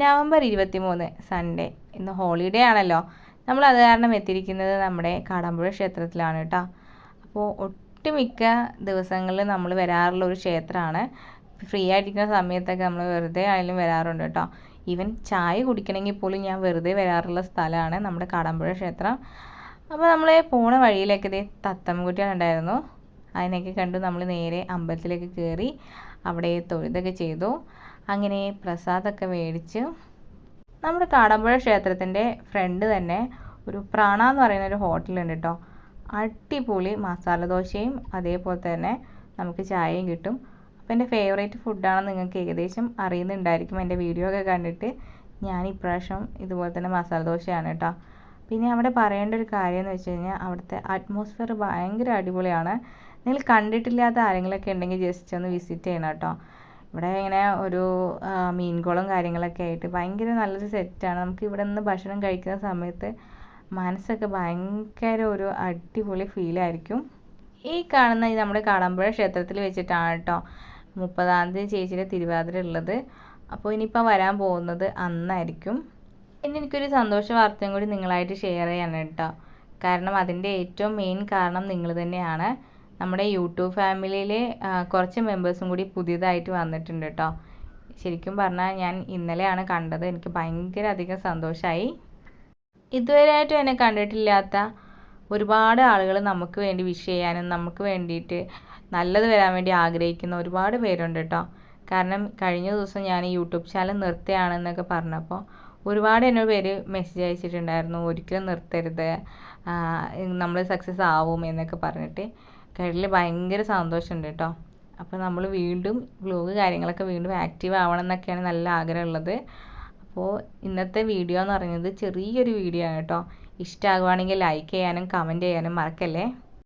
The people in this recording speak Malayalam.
നവംബർ ഇരുപത്തി മൂന്ന് സൺഡേ ഇന്ന് ഹോളിഡേ ആണല്ലോ. നമ്മൾ അത് കാരണം എത്തിയിരിക്കുന്നത് നമ്മുടെ കാടാമ്പുഴ ക്ഷേത്രത്തിലാണ് കേട്ടോ. അപ്പോൾ ഒട്ടുമിക്ക ദിവസങ്ങളിൽ നമ്മൾ വരാറുള്ള ഒരു ക്ഷേത്രമാണ്. ഫ്രീ ആയിട്ടിരിക്കുന്ന സമയത്തൊക്കെ നമ്മൾ വെറുതെ ആയാലും വരാറുണ്ട് കേട്ടോ. ഈവൻ ചായ കുടിക്കണമെങ്കിൽ പോലും ഞാൻ വെറുതെ വരാറുള്ള സ്ഥലമാണ് നമ്മുടെ കാടാമ്പുഴ ക്ഷേത്രം. അപ്പോൾ നമ്മൾ പോണ വഴിയിലേക്ക് ഇതേ തത്തമ്മക്കുട്ടികളുണ്ടായിരുന്നു അതിനൊക്കെ കണ്ടു നമ്മൾ നേരെ അമ്പലത്തിലേക്ക് കയറി അവിടെ തൊഴുതൊക്കെ ചെയ്തു. അങ്ങനെ പ്രസാദമൊക്കെ മേടിച്ച് നമ്മുടെ കാടമ്പുഴ ക്ഷേത്രത്തിന്റെ ഫ്രണ്ട് തന്നെ ഒരു പ്രാണ എന്ന് പറയുന്ന ഒരു ഹോട്ടലുണ്ട് കേട്ടോ. അടിപൊളി മസാല ദോശയും അതേപോലെ തന്നെ നമുക്ക് ചായയും കിട്ടും. അപ്പോൾ എന്റെ ഫേവറേറ്റ് ഫുഡാണെന്ന് നിങ്ങൾക്ക് ഏകദേശം അറിയുന്നുണ്ടായിരിക്കും. എന്റെ വീഡിയോ ഒക്കെ കണ്ടിട്ട് ഞാൻ ഇപ്രാവശ്യം ഇതുപോലെ തന്നെ മസാല ദോശയാണ് കേട്ടോ. പിന്നെ അവിടെ പറയേണ്ട ഒരു കാര്യം എന്ന് വെച്ച് കഴിഞ്ഞാൽ അവിടുത്തെ അറ്റ്മോസ്ഫിയർ ഭയങ്കര അടിപൊളിയാണ്. നിങ്ങൾ കണ്ടിട്ടില്ലാത്ത ആരെങ്കിലുമൊക്കെ ഉണ്ടെങ്കിൽ ജസ്റ്റ് ഒന്ന് വിസിറ്റ് ചെയ്യണം കേട്ടോ. ഇവിടെ ഇങ്ങനെ ഒരു മീൻകുളം കാര്യങ്ങളൊക്കെ ആയിട്ട് ഭയങ്കര നല്ലൊരു സെറ്റാണ്. നമുക്ക് ഇവിടെ നിന്ന് ഭക്ഷണം കഴിക്കുന്ന സമയത്ത് മനസ്സൊക്കെ ഭയങ്കര ഒരു അടിപൊളി ഫീലായിരിക്കും ഈ കാണുന്ന ഈ നമ്മുടെ കാടമ്പുഴ ക്ഷേത്രത്തിൽ വെച്ചിട്ടാണ് കേട്ടോ മുപ്പതാം തീയതി ചേച്ചിയുടെ തിരുവാതിര ഉള്ളത്. അപ്പോൾ ഇനിയിപ്പോൾ വരാൻ പോകുന്നത് അന്നായിരിക്കും. ഇനി എനിക്കൊരു സന്തോഷ വാർത്തയും കൂടി നിങ്ങളായിട്ട് ഷെയർ ചെയ്യാനാണ് കേട്ടോ. കാരണം അതിന്റെ ഏറ്റവും മെയിൻ കാരണം നിങ്ങൾ തന്നെയാണ്. നമ്മുടെ യൂട്യൂബ് ഫാമിലിയിൽ കുറച്ച് മെമ്പേഴ്സും കൂടി പുതിയതായിട്ട് വന്നിട്ടുണ്ട് കേട്ടോ ശരിക്കും പറഞ്ഞാൽ ഞാൻ ഇന്നലെയാണ് കണ്ടത്. എനിക്ക് ഭയങ്കര അധികം സന്തോഷമായി ഇതുവരെയായിട്ടും എന്നെ കണ്ടിട്ടില്ലാത്ത ഒരുപാട് ആളുകൾ നമുക്ക് വേണ്ടി വിഷ് ചെയ്യാനും നമുക്ക് വേണ്ടിയിട്ട് നല്ലത് വരാൻ വേണ്ടി ആഗ്രഹിക്കുന്ന ഒരുപാട് പേരുണ്ട് കേട്ടോ കാരണം കഴിഞ്ഞ ദിവസം ഞാൻ യൂട്യൂബ് ചാനൽ നിർത്തുകയാണെന്നൊക്കെ പറഞ്ഞപ്പോൾ ഒരുപാട് എന്നോട് പേര് മെസ്സേജ് അയച്ചിട്ടുണ്ടായിരുന്നു. ഒരിക്കലും നിർത്തരുത്. നമ്മൾ സക്സസ് ആവും എന്നൊക്കെ പറഞ്ഞിട്ട്. കയ്യിൽ ഭയങ്കര സന്തോഷമുണ്ട് കേട്ടോ. അപ്പോൾ നമ്മൾ വീണ്ടും വ്ലോഗ് കാര്യങ്ങളൊക്കെ വീണ്ടും ആക്റ്റീവ് ആവണം എന്നൊക്കെയാണ് നല്ല ആഗ്രഹമുള്ളത്. അപ്പോൾ ഇന്നത്തെ വീഡിയോ എന്ന് പറയുന്നത് ചെറിയൊരു വീഡിയോ ആണ് കേട്ടോ. ഇഷ്ടമാകുവാണെങ്കിൽ ലൈക്ക് ചെയ്യാനും കമന്റ് ചെയ്യാനും മറക്കല്ലേ?